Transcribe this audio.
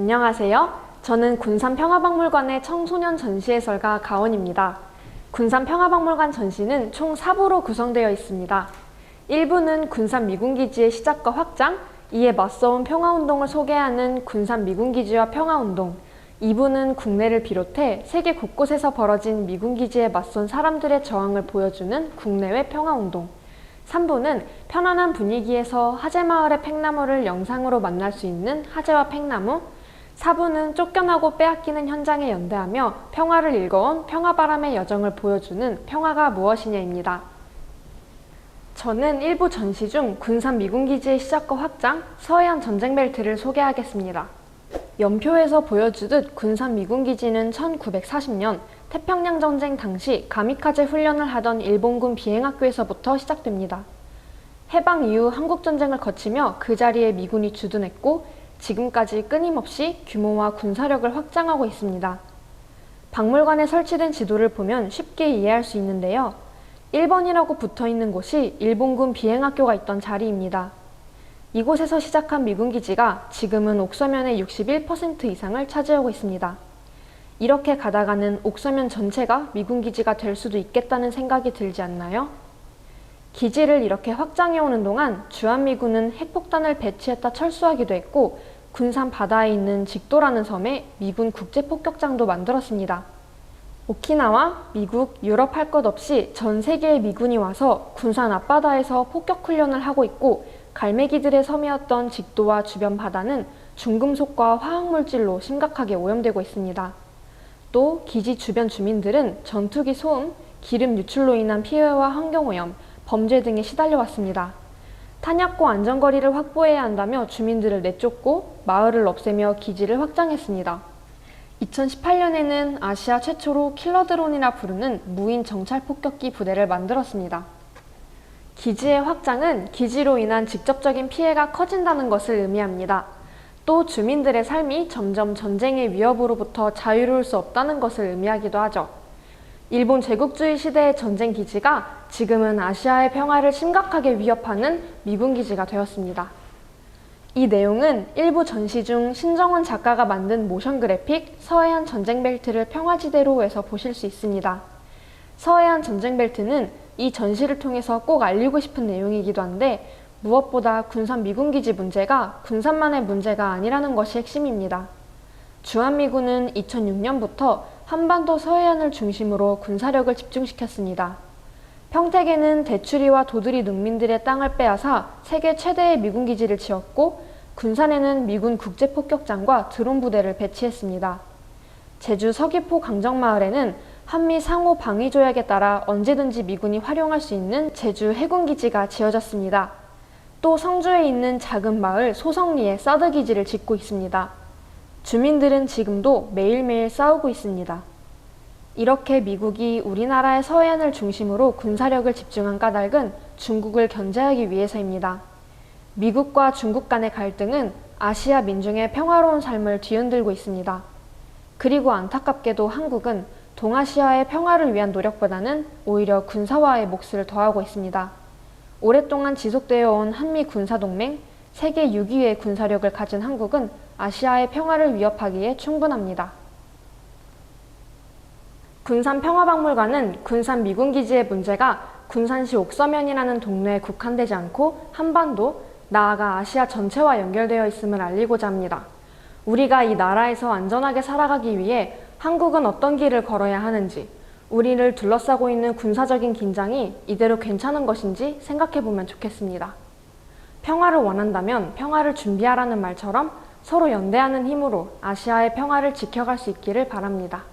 안녕하세요. 저는 군산평화박물관의 청소년 전시해설가 가원입니다. 군산평화박물관 전시는 총 4부로 구성되어 있습니다. 1부는 군산 미군기지의 시작과 확장, 이에 맞서온 평화운동을 소개하는 군산 미군기지와 평화운동, 2부는 국내를 비롯해 세계 곳곳에서 벌어진 미군기지에 맞선 사람들의 저항을 보여주는 국내외 평화운동, 3부는 편안한 분위기에서 하재마을의 팽나무를 영상으로 만날 수 있는 하재와 팽나무, 4부는 쫓겨나고 빼앗기는 현장에 연대하며 평화를 일궈온 평화바람의 여정을 보여주는 평화가 무엇이냐입니다. 저는 일부 전시 중 군산 미군기지의 시작과 확장, 서해안 전쟁 벨트를 소개하겠습니다. 연표에서 보여주듯 군산 미군기지는 1940년 태평양 전쟁 당시 가미카제 훈련을 하던 일본군 비행학교에서부터 시작됩니다. 해방 이후 한국전쟁을 거치며 그 자리에 미군이 주둔했고 지금까지 끊임없이 규모와 군사력을 확장하고 있습니다. 박물관에 설치된 지도를 보면 쉽게 이해할 수 있는데요. 1번이라고 붙어 있는 곳이 일본군 비행학교가 있던 자리입니다. 이곳에서 시작한 미군 기지가 지금은 옥서면의 61% 이상을 차지하고 있습니다. 이렇게 가다가는 옥서면 전체가 미군 기지가 될 수도 있겠다는 생각이 들지 않나요? 기지를 이렇게 확장해오는 동안 주한미군은 핵폭탄을 배치했다 철수하기도 했고 군산 바다에 있는 직도라는 섬에 미군 국제폭격장도 만들었습니다. 오키나와, 미국, 유럽 할 것 없이 전 세계의 미군이 와서 군산 앞바다에서 폭격 훈련을 하고 있고 갈매기들의 섬이었던 직도와 주변 바다는 중금속과 화학물질로 심각하게 오염되고 있습니다. 또 기지 주변 주민들은 전투기 소음, 기름 유출로 인한 피해와 환경오염, 범죄 등에 시달려 왔습니다. 탄약고 안전거리를 확보해야 한다며 주민들을 내쫓고 마을을 없애며 기지를 확장했습니다. 2018년에는 아시아 최초로 킬러드론이라 부르는 무인 정찰 폭격기 부대를 만들었습니다. 기지의 확장은 기지로 인한 직접적인 피해가 커진다는 것을 의미합니다. 또 주민들의 삶이 점점 전쟁의 위협으로부터 자유로울 수 없다는 것을 의미하기도 하죠. 일본 제국주의 시대의 전쟁 기지가 지금은 아시아의 평화를 심각하게 위협하는 미군 기지가 되었습니다. 이 내용은 일부 전시 중 신정원 작가가 만든 모션 그래픽 서해안 전쟁 벨트를 평화지대로에서 보실 수 있습니다. 서해안 전쟁 벨트는 이 전시를 통해서 꼭 알리고 싶은 내용이기도 한데 무엇보다 군산 미군 기지 문제가 군산만의 문제가 아니라는 것이 핵심입니다. 주한미군은 2006년부터 한반도 서해안을 중심으로 군사력을 집중시켰습니다. 평택에는 대추리와 도두리 농민들의 땅을 빼앗아 세계 최대의 미군 기지를 지었고 군산에는 미군 국제폭격장과 드론 부대를 배치했습니다. 제주 서귀포 강정마을에는 한미 상호 방위 조약에 따라 언제든지 미군이 활용할 수 있는 제주 해군 기지가 지어졌습니다. 또 성주에 있는 작은 마을 소성리에 사드 기지를 짓고 있습니다. 주민들은 지금도 매일매일 싸우고 있습니다. 이렇게 미국이 우리나라의 서해안을 중심으로 군사력을 집중한 까닭은 중국을 견제하기 위해서입니다. 미국과 중국 간의 갈등은 아시아 민중의 평화로운 삶을 뒤흔들고 있습니다. 그리고 안타깝게도 한국은 동아시아의 평화를 위한 노력보다는 오히려 군사화의 몫을 더하고 있습니다. 오랫동안 지속되어 온 한미 군사동맹, 세계 6위의 군사력을 가진 한국은 아시아의 평화를 위협하기에 충분합니다. 군산 평화박물관은 군산 미군기지의 문제가 군산시 옥서면이라는 동네에 국한되지 않고 한반도, 나아가 아시아 전체와 연결되어 있음을 알리고자 합니다. 우리가 이 나라에서 안전하게 살아가기 위해 한국은 어떤 길을 걸어야 하는지, 우리를 둘러싸고 있는 군사적인 긴장이 이대로 괜찮은 것인지 생각해 보면 좋겠습니다. 평화를 원한다면 평화를 준비하라는 말처럼 서로 연대하는 힘으로 아시아의 평화를 지켜갈 수 있기를 바랍니다.